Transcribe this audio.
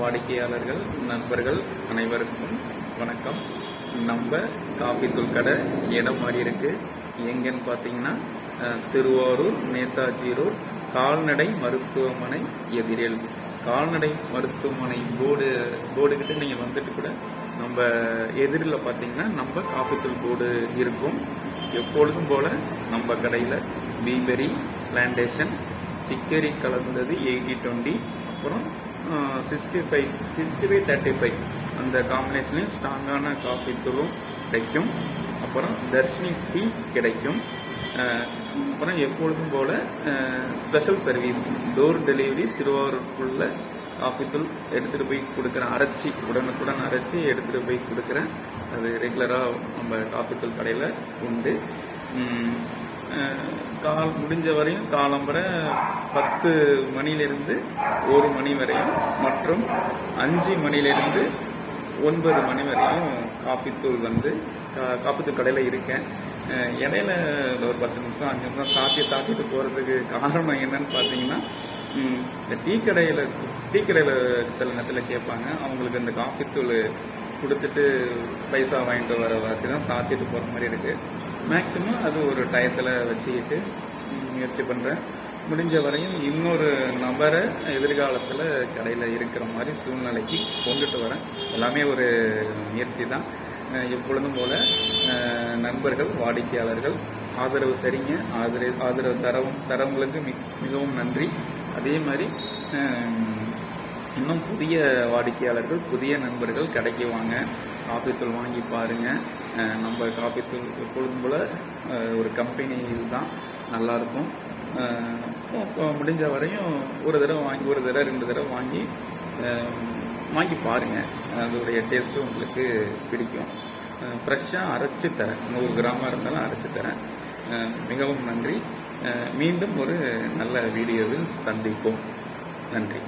வாடிக்கையாளர்கள் நண்பர்கள் அனைவருக்கும் வணக்கம். நம்ம காஃபி தூள் கடை இடம் மாறி இருக்கு. எங்கன்னு பார்த்தீங்கன்னா திருவாரூர் நேதாஜி ரோட் கால்நடை மருத்துவமனை எதிரில். கால்நடை மருத்துவமனை போர்டு போர்டுக்கிட்ட நீங்கள் வந்துட்டு கூட நம்ம எதிரில் பார்த்தீங்கன்னா நம்ம காஃபித்தூள் போர்டு இருக்கும். எப்பொழுதும் போல நம்ம கடையில் பீபெரி பிளான்டேஷன் சிக்கரி கலந்தது எயிட்டி டுவெண்ட்டி அப்புறம் sixty five sixty five thirty five அந்த காம்பினேஷன்லேயும் ஸ்ட்ராங்கான காஃபி தூளும் கிடைக்கும். அப்புறம் தர்ஷினி டீ கிடைக்கும். அப்புறம் எப்பொழுதும் போல் ஸ்பெஷல் சர்வீஸ் டோர் டெலிவரி திருவாரூருக்குள்ள காஃபி தூள் எடுத்துகிட்டு போய் கொடுக்குறேன் அரைச்சி உடனுக்குடன் அரைச்சி எடுத்துகிட்டு போய் கொடுக்குறேன் அது ரெகுலராக நம்ம காஃபி தூள் கடையில் உண்டு. கால் முடிஞ்ச வரையும் காலம்பரை பத்து மணியிலிருந்து ஒரு மணி வரையும் மற்றும் அஞ்சு மணியிலிருந்து ஒன்பது மணி வரையும் காஃபித்தூள் வந்து கா- காஃபித்தூள் கடையில் இருக்கேன். இடையில ஒரு பத்து நிமிஷம் அஞ்சு நிமிஷம் சாத்தி சாத்திட்டு போகிறதுக்கு காரணம் என்னன்னு பார்த்தீங்கன்னா இந்த டீ கடையில் டீ கடையில் சில நேரத்தில் கேட்பாங்க. அவங்களுக்கு இந்த காஃபித்தூள் கொடுத்துட்டு பைசா வாங்கிட்டு வர வாசி தான் சாத்திட்டு போகிற மாதிரி இருக்குது மேக்ஸிமம் அது ஒரு டயத்தில் வச்சுக்கிட்டு முயற்சி பண்ணுறேன் முடிஞ்ச வரையும் இன்னொரு நபரை எதிர்காலத்தில் கடையில் இருக்கிற மாதிரி சூழ்நிலைக்கு கொண்டுட்டு வரேன். எல்லாமே ஒரு முயற்சி தான். எப்பொழுதும் போல் நண்பர்கள் வாடிக்கையாளர்கள் ஆதரவு தரீங்க ஆதரவு ஆதரவு தரவும் தரவங்களுக்கு மி மிகவும் நன்றி. அதே மாதிரி இன்னும் புதிய வாடிக்கையாளர்கள் புதிய நண்பர்கள் கடைக்கு வாங்க காஃபி வாங்கி பாருங்கள் நம்ம காஃபி தூள் எப்பொழுதும் போல் ஒரு கம்பெனி இதுதான். நல்லாயிருக்கும் முடிஞ்ச வரையும் ஒரு தடவை வாங்கி ஒரு தடவை ரெண்டு தடவை வாங்கி வாங்கி பாருங்கள் அதோடைய டேஸ்ட்டும் உங்களுக்கு பிடிக்கும். ஃப்ரெஷ்ஷாக அரைச்சி தரேன். நூறு கிராமாக இருந்தாலும் அரைச்சி தரேன். மிகவும் நன்றி. மீண்டும் ஒரு நல்ல வீடியோவில் சந்திப்போம். நன்றி.